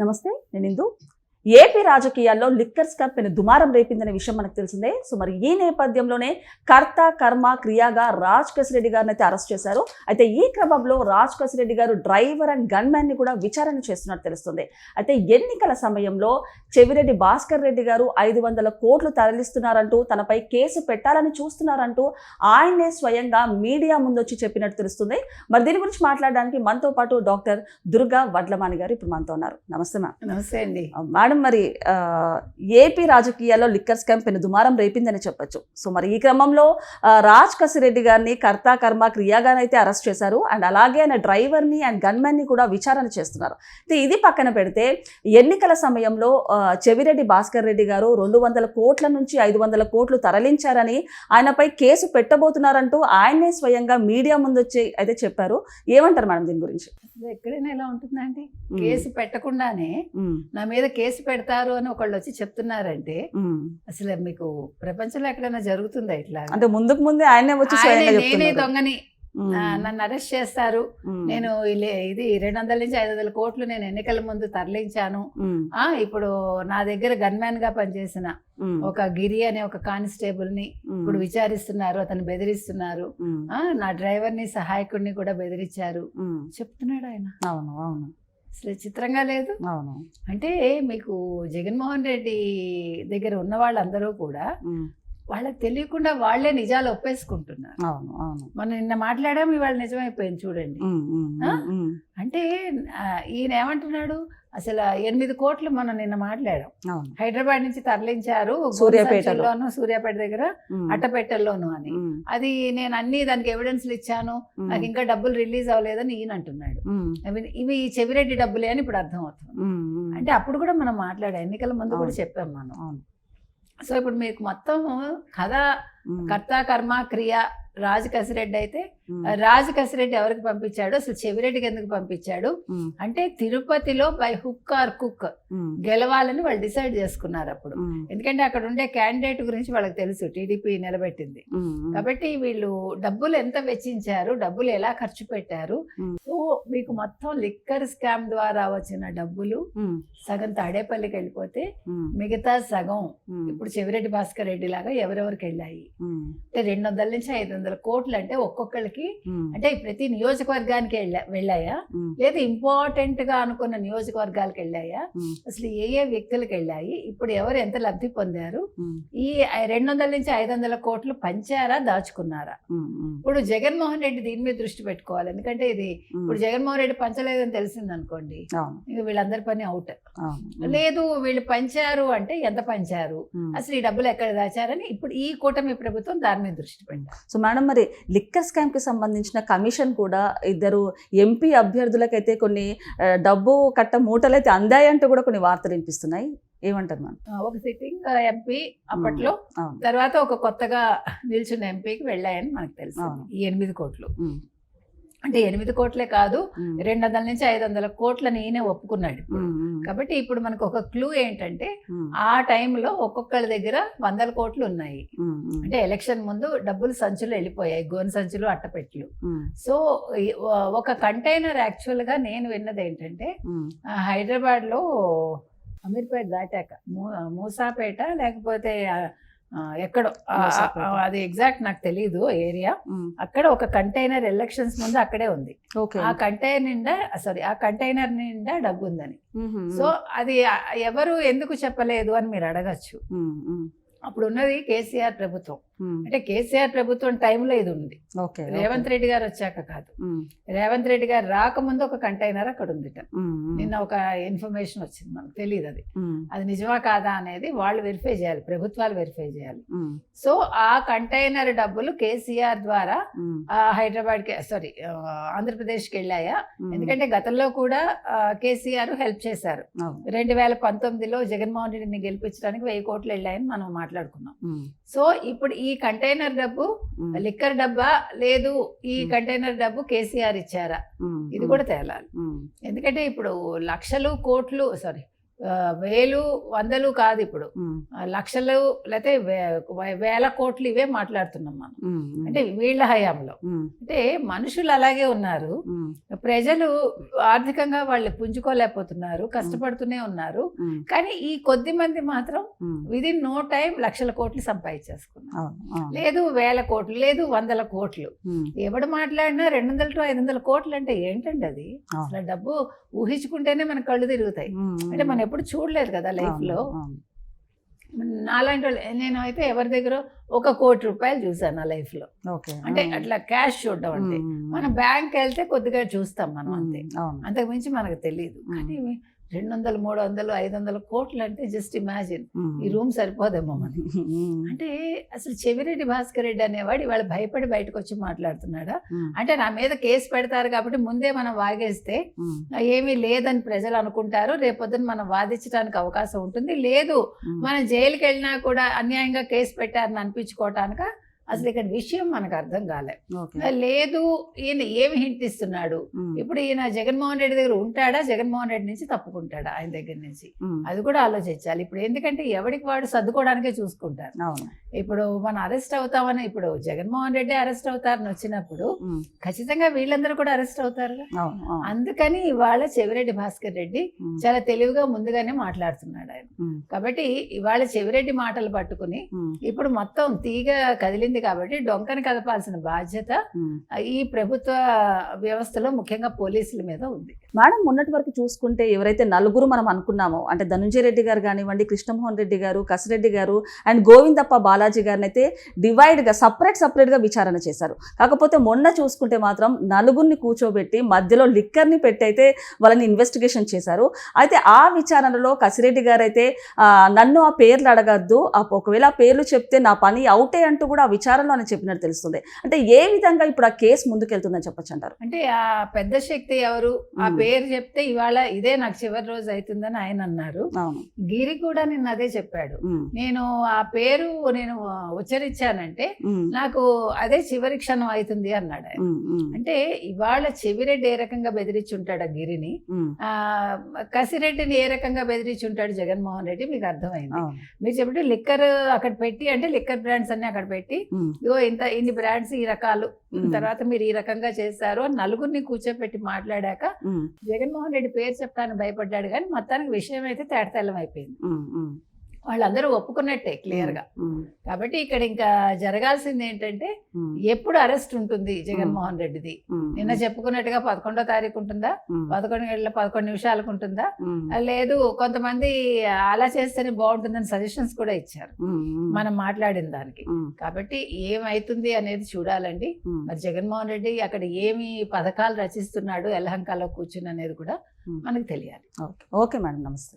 నమస్తే నేను ఇందు. ఏపీ రాజకీయాల్లో లిక్కర్ స్కామ్ పైన దుమారం రేపిందనే విషయం మనకు తెలిసిందే. సో మరి ఈ నేపథ్యంలోనే కర్త కర్మ క్రియాగా రాజ్ కసిరెడ్డి గారిని అయితే అరెస్ట్ చేశారు. అయితే ఈ క్రమంలో రాజ్ కసిరెడ్డి గారు డ్రైవర్ అండ్ గన్మ్యాన్ని కూడా విచారణ చేస్తున్నట్టు తెలుస్తుంది. అయితే ఎన్నికల సమయంలో చెవిరెడ్డి భాస్కర్ రెడ్డి గారు ఐదు వందల కోట్లు తరలిస్తున్నారంటూ తనపై కేసు పెట్టాలని చూస్తున్నారంటూ ఆయనే స్వయంగా మీడియా ముందొచ్చి చెప్పినట్టు తెలుస్తుంది. మరి దీని గురించి మాట్లాడడానికి మనతో పాటు డాక్టర్ దుర్గా వడ్లమాని గారు ఇప్పుడు మనతో ఉన్నారు. నమస్తే మ్యామ్. నమస్తే అండి. మేడం మరి ఏపీ రాజకీయాల్లో లిక్కర్ స్కామ్ పెను దుమారం రేపిందని చెప్పొచ్చు. సో మరి ఈ క్రమంలో రాజ్ కసిరెడ్డి గారిని కర్త కర్మ క్రియాగానైతే అరెస్ట్ చేశారు. అండ్ అలాగే ఆయన డ్రైవర్ని అండ్ గన్మెన్ని కూడా విచారణ చేస్తున్నారు. అయితే ఇది పక్కన పెడితే ఎన్నికల సమయంలో చెవిరెడ్డి భాస్కర్ రెడ్డి గారు రెండు వందల కోట్ల నుంచి ఐదు వందల కోట్లు తరలించారని ఆయనపై కేసు పెట్టబోతున్నారంటూ ఆయనే స్వయంగా మీడియా ముందు వచ్చి అయితే చెప్పారు. ఏమంటారు మేడం దీని గురించి? ఎక్కడైనా ఎలా ఉంటుందండి? కేసు పెట్టకుండానే నా మీద కేసు పెడతారు అని ఒకళ్ళు వచ్చి చెప్తున్నారంటే. అసలు మీకు ప్రపంచంలో ఎక్కడైనా జరుగుతుందా ఇట్లా అంటే ముందుకు ముందే ఆయనే వచ్చి నేనే దొంగని. నన్ను అరెస్ట్ చేస్తారు. నేను ఇది రెండు వందల నుంచి ఐదు వందల కోట్లు నేను ఎన్నికల ముందు తరలించాను. ఆ ఇప్పుడు నా దగ్గర గన్మ్యాన్గా పనిచేసిన ఒక గిరి అనే ఒక కానిస్టేబుల్ని ఇప్పుడు విచారిస్తున్నారు అతను బెదిరిస్తున్నారు. ఆ నా డ్రైవర్ని సహాయకుడిని కూడా బెదిరించారు. చెప్తున్నాడు ఆయన. అవును అవును. అసలు చిత్రంగా లేదు. అవును. అంటే మీకు జగన్మోహన్ రెడ్డి దగ్గర ఉన్న వాళ్ళందరూ కూడా వాళ్ళకి తెలియకుండా వాళ్ళే నిజాలు ఒప్పేసుకుంటున్నారు. అవును అవును. మనం నిన్న మాట్లాడాము ఇవాళ నిజమైపోయింది చూడండి. అంటే ఈయన ఏమంటున్నాడు అసలు ఎనిమిది కోట్లు మనం నిన్న మాట్లాడాం. హైదరాబాద్ నుంచి తరలించారు సూర్యాపేటలో. గోనసంచుల్లోను, సూర్యాపేట దగ్గర ఉమ్, అట్టపెట్టెల్లోను అని. అది నేను అన్ని దానికి ఎవిడెన్స్లు ఇచ్చాను. నాకు ఇంకా డబ్బులు రిలీజ్ అవ్వలేదని ఈయన అంటున్నాడు. ఇవి- చెవిరెడ్డి డబ్బులే అని ఇప్పుడు అర్థం అవుతుంది. అంటే అప్పుడు కూడా మనం మాట్లాడాం ఎన్నికల ముందు కూడా. చెప్పాం మనం. అవును. సో ఇప్పుడు మీకు మొత్తం కథ కర్త కర్మ క్రియ రాజు కసిరెడ్డి అయితే రాజు కసిరెడ్డి ఎవరికి పంపించాడు? అసలు చెవిరెడ్డికి ఎందుకు పంపించాడు? అంటే తిరుపతిలో బై హుక్ ఆర్ కుక్ గెలవాలని వాళ్ళు డిసైడ్ చేసుకున్నారు అప్పుడు. ఎందుకంటే అక్కడ ఉండే క్యాండిడేట్ గురించి వాళ్ళకి తెలుసు టీడీపీ నిలబెట్టింది. కాబట్టి వీళ్ళు డబ్బులు ఎంత వెచ్చించారు డబ్బులు ఎలా ఖర్చు పెట్టారు. సో మీకు మొత్తం లిక్కర్ స్కామ్ ద్వారా వచ్చిన డబ్బులు సగం తాడేపల్లికి వెళ్ళిపోతే మిగతా సగం ఇప్పుడు చెవిరెడ్డి భాస్కర్ రెడ్డి లాగా ఎవరెవరికి వెళ్ళాయి? అంటే రెండు వందల నుంచి ఐదు వందల కోట్లు అంటే ఒక్కొక్కరికి అంటే ప్రతి నియోజకవర్గానికి వెళ్ళా వెళ్ళాయా? లేదా ఇంపార్టెంట్గా అనుకున్న నియోజకవర్గాలకు వెళ్ళాయా? అసలు ఏ ఏ వ్యక్తులకు వెళ్ళాయి? ఇప్పుడు ఎవరు ఎంత లబ్ధి పొందారు? ఈ రెండు వందల నుంచి ఐదు వందల కోట్లు పంచారా దాచుకున్నారా? ఇప్పుడు జగన్మోహన్ రెడ్డి దీని మీద దృష్టి పెట్టుకోవాలి. ఎందుకంటే ఇది ఇప్పుడు జగన్మోహన్ రెడ్డి పంచలేదని తెలిసింది అనుకోండి ఇక వీళ్ళందరి పని అవుట్. లేదు వీళ్ళు పంచారు అంటే ఎంత పంచారు. అసలు ఈ డబ్బులు ఎక్కడ దాచారని ఇప్పుడు ఈ కూటమి ప్రభుత్వం దాని మీద దృష్టి పెట్టారు సో మేడం మరి లిక్కర్ స్కామ్కి సంబంధించిన కమిషన్ కూడా ఇద్దరు ఎంపీ అభ్యర్థులకైతే కొన్ని డబ్బు కట్ట మూటలైతే అందాయంటూ కూడా కొన్ని వార్తలు వినిపిస్తున్నాయి. ఏమంటారు మేడం? ఆ, ఒక సిట్టింగ్ ఎంపీ అప్పట్లో తర్వాత ఒక కొత్తగా నిల్చున్న ఎంపీకి వెళ్ళాయని మనకు తెలుసు. ఈ ఎనిమిది కోట్లు. అంటే ఎనిమిది కోట్లే కాదు రెండు వందల నుంచి ఐదు వందల కోట్లని ఈయనే ఒప్పుకున్నాడు కాబట్టి ఇప్పుడు మనకు ఒక క్లూ ఏంటంటే ఆ టైంలో ఒక్కొక్కరి దగ్గర వందల కోట్లు ఉన్నాయి. అంటే ఎలక్షన్ ముందు డబ్బులు సంచులు వెళ్ళిపోయాయి గోను సంచులు అట్టపెట్లు సో ఒక కంటైనర్ యాక్చువల్గా నేను విన్నది ఏంటంటే ఉమ్, ఆ, హైదరాబాద్లో అమీర్పేట దాటాక మూ- మూసాపేట లేకపోతే ఎక్కడో. అది ఎగ్జాక్ట్ నాకు తెలియదు ఏరియా. అక్కడ ఒక కంటైనర్ ఎలక్షన్స్ ముందు అక్కడే ఉంది. ఆ కంటైనర్ నిండా సారీ ఆ కంటైనర్ నిండా డబ్బు ఉందని. సో అది ఎవరు ఎందుకు చెప్పలేదు అని మీరు అడగచ్చు. అప్పుడు ఉన్నది కేసీఆర్ ప్రభుత్వం. అంటే కేసీఆర్ ప్రభుత్వం టైంలో ఇది ఉంది. రేవంత్ రెడ్డి గారు వచ్చాక కాదు. రేవంత్ రెడ్డి గారు రాకముందు ఒక కంటైనర్ అక్కడ ఉమ్, నిన్న ఒక ఇన్ఫర్మేషన్ వచ్చింది మనకు తెలియదు అది. అది నిజమా కాదా అనేది వాళ్ళు వెరిఫై చేయాలి ప్రభుత్వాలు వెరిఫై చేయాలి. సో ఆ కంటైనర్ డబ్బులు కేసీఆర్ ద్వారా ఉమ్, ఆ, హైదరాబాద్కి సారీ ఆంధ్రప్రదేశ్కి వెళ్ళాయా? ఉమ్, ఎందుకంటే గతంలో కూడా కేసీఆర్ హెల్ప్ చేశారు. రెండు వేల పంతొమ్మిదిలో జగన్మోహన్ రెడ్డిని గెలిపించడానికి వెయ్యి కోట్లు వెళ్ళాయని మనం మాట్లాడుకున్నాం. సో ఇప్పుడు ఈ కంటైనర్ డబ్బు లిక్కర్ డబ్బా లేదు ఈ. కంటైనర్ డబ్బు కేసీఆర్ ఇచ్చారా? ఇది కూడా తేలాలి. ఎందుకంటే ఇప్పుడు లక్షలు కోట్లు సారీ వేలు వందలు కాదు ఇప్పుడు. లక్షలు లేకపోతే వేల కోట్లు ఇవే మాట్లాడుతున్నాం మనం. అంటే వీళ్ళ హయాంలో. అంటే మనుషులు అలాగే ఉన్నారు. ప్రజలు ఆర్థికంగా వాళ్ళు పుంజుకోలేకపోతున్నారు కష్టపడుతూనే ఉన్నారు. కానీ ఈ కొద్ది మంది మాత్రం. విదిన్ నో టైం లక్షల కోట్లు సంపాదించేసుకున్నారు. లేదు వేల కోట్లు లేదు వందల కోట్లు. ఎవడు మాట్లాడినా రెండు వందల టు ఐదు వందల కోట్లు అంటే ఏంటండి అది. అసలు డబ్బు ఊహించుకుంటేనే మన కళ్ళు తిరుగుతాయి. అంటే మనం ఎప్పుడు చూడలేదు కదా లైఫ్ అవును, లో. అవును. నాలాంటి వాళ్ళు నేను అయితే ఎవరి దగ్గర ఒక కోటి రూపాయలు చూసాను నా లైఫ్లో. ఓకే అంటే అట్లా క్యాష్ చూడడం అంటే. మనం బ్యాంక్ వెళ్తే కొద్దిగా చూస్తాం మనం అంతే. ఉమ్, అవును. అంతకు మించి మనకు తెలియదు. కానీ రెండు వందలు మూడు వందలు ఐదు వందల కోట్లు అంటే జస్ట్ ఇమాజిన్ ఈ రూమ్ సరిపోదేమో మనకి. అంటే అసలు చెవిరెడ్డి భాస్కర్ రెడ్డి అనేవాడు ఇవాళ భయపడి బయటకు వచ్చి మాట్లాడుతున్నాడా అంటే నా మీద కేసు పెడతారు కాబట్టి ముందే మనం వాగేస్తే ఏమీ లేదని ప్రజలు అనుకుంటారు. రేపొద్దున మనం వాదించడానికి అవకాశం ఉంటుంది. లేదు మనం జైలుకి వెళ్ళినా కూడా అన్యాయంగా కేసు పెట్టారని అనిపించుకోవటానిక? అసలు ఇక్కడ విషయం మనకు అర్థం కాలే. లేదు ఈయన ఏమి హింట్ ఇస్తున్నాడు? ఇప్పుడు ఈయన జగన్మోహన్ రెడ్డి దగ్గర ఉంటాడా? జగన్మోహన్ రెడ్డి నుంచి తప్పుకుంటాడా ఆయన దగ్గర నుంచి? అది కూడా ఆలోచించాలి. ఇప్పుడు ఎందుకంటే ఎవరికి వాడు సర్దుకోవడానికే చూసుకుంటారు. ఇప్పుడు మనం అరెస్ట్ అవుతామని ఇప్పుడు జగన్మోహన్ రెడ్డి అరెస్ట్ అవుతారని వచ్చినప్పుడు ఖచ్చితంగా వీళ్ళందరూ కూడా అరెస్ట్ అవును అందుకని ఇవాళ చెవిరెడ్డి భాస్కర్ రెడ్డి చాలా తెలివిగా ముందుగానే మాట్లాడుతున్నాడు ఆయన. కాబట్టి ఇవాళ చెవిరెడ్డి మాటలు పట్టుకుని ఇప్పుడు మొత్తం తీగ కదిలింది కాబట్టి డొంకని కదపాల్సిన బాధ్యత. ఈ ప్రభుత్వ వ్యవస్థలో ముఖ్యంగా పోలీసుల మీద ఉంది. మేడం మొన్నటి వరకు చూసుకుంటే ఎవరైతే నలుగురు మనం అనుకున్నామో అంటే ధనుంజయ రెడ్డి గారు కానివ్వండి కృష్ణమోహన్ రెడ్డి గారు కసిరెడ్డి గారు అండ్ గోవిందప్ప బాలాజీ గారిని అయితే డివైడ్గా సపరేట్ సపరేట్గా విచారణ చేశారు. కాకపోతే మొన్న చూసుకుంటే మాత్రం నలుగురిని కూర్చోబెట్టి మధ్యలో లిక్కర్ని పెట్టి అయితే వాళ్ళని ఇన్వెస్టిగేషన్ చేశారు. అయితే ఆ విచారణలో కసిరెడ్డి గారు అయితే నన్ను ఆ పేర్లు అడగద్దు ఒకవేళ ఆ పేర్లు చెప్తే నా పని అవుటే అంటూ కూడా ఆ విచారణలో ఆయన చెప్పినట్టు తెలుస్తుంది. అంటే ఏ విధంగా ఇప్పుడు ఆ కేసు ముందుకెళ్తుందని చెప్పొచ్చు అంటారు? అంటే ఆ పెద్ద శక్తి ఎవరు? ఆ. పేరు చెప్తే ఇవాళ ఇదే నాకు చివరి రోజు అవుతుందని ఆయన అన్నారు. గిరి కూడా నిన్న అదే చెప్పాడు. నేను ఆ పేరు నేను ఉచ్చరించానంటే నాకు అదే చివరి క్షణం అవుతుంది అన్నాడు అంటే ఇవాళ చెవిరెడ్డి ఏ రకంగా బెదిరించి ఉంటాడు ఆ గిరిని? ఆ కసిరెడ్డిని ఏ రకంగా బెదిరించి ఉంటాడు జగన్మోహన్ రెడ్డి? మీకు అర్థమైంది. మీరు చెప్పండి లిక్కర్ అక్కడ పెట్టి అంటే లిక్కర్ బ్రాండ్స్ అన్ని అక్కడ పెట్టి ఇగో ఇంత ఇన్ని బ్రాండ్స్ ఈ రకాలు. తర్వాత మీరు ఈ రకంగా చేస్తారు అని నలుగురిని కూర్చోపెట్టి మాట్లాడాక జగన్మోహన్ రెడ్డి పేరు చెప్పడానికి భయపడ్డాడు కానీ మొత్తానికి విషయం అయితే తేటతెల్లం అయిపోయింది. వాళ్ళందరూ ఒప్పుకున్నట్టే క్లియర్గా. కాబట్టి ఇక్కడ ఇంకా జరగాల్సింది ఏంటంటే ఎప్పుడు అరెస్ట్ ఉంటుంది జగన్మోహన్ రెడ్డిది? నిన్న చెప్పుకున్నట్టుగా పదకొండో తారీఖు ఉంటుందా? పదకొండు గంటల పదకొండు నిమిషాలకు ఉంటుందా? లేదు కొంతమంది అలా చేస్తేనే బాగుంటుందని సజెషన్స్ కూడా ఇచ్చారు. మనం మాట్లాడిన దానికి. కాబట్టి ఏమైతుంది అనేది చూడాలండి. మరి జగన్మోహన్ రెడ్డి అక్కడ ఏమి పథకాలు రచిస్తున్నాడు ఎలహంకాలో కూర్చుని అనేది కూడా. మనకు తెలియాలి. ఓకే. Okay madam. నమస్తే.